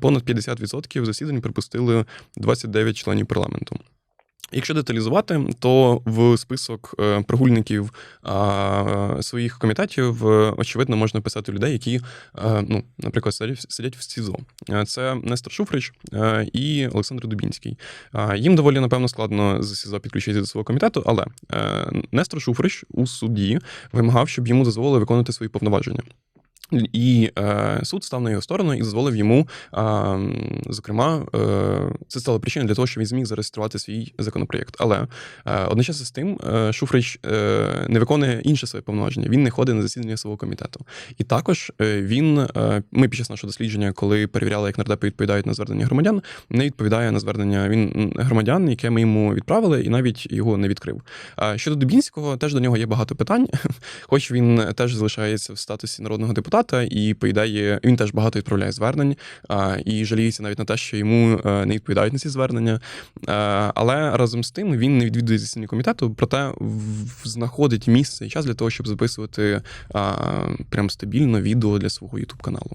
понад 50% засідань припустили 29 членів парламенту. Якщо деталізувати, то в список е, прогульників своїх комітетів е, очевидно можна писати людей, які, е, ну, наприклад, сидять, в СІЗО. Це Нестор Шуфрич і Олександр Дубінський. Їм доволі напевно складно з СІЗО підключитися до свого комітету, але Нестор Шуфрич у суді вимагав, щоб йому дозволили виконувати свої повноваження. І е, суд став на його сторону і дозволив йому, е, зокрема, е, це стало причиною для того, що він зміг зареєструвати свій законопроєкт. Але е, одночасно з тим, е, Шуфрич е, не виконує інше своє повноваження. Він не ходить на засідання свого комітету. І також е, він, е, ми під час нашого дослідження, коли перевіряли, як нардепи відповідають на звернення громадян, не відповідає на звернення він громадян, яке ми йому відправили, і навіть його не відкрив. А щодо Дубінського, теж до нього є багато питань, хоч він теж залишається в статусі народного депутата, і поїдає. він теж багато відправляє звернень і жаліється навіть на те, що йому е, не відповідають на ці звернення. Е, Але разом з тим він не відвідує засідання комітету, проте в- знаходить місце і час для того, щоб записувати прям стабільно відео для свого ютуб каналу.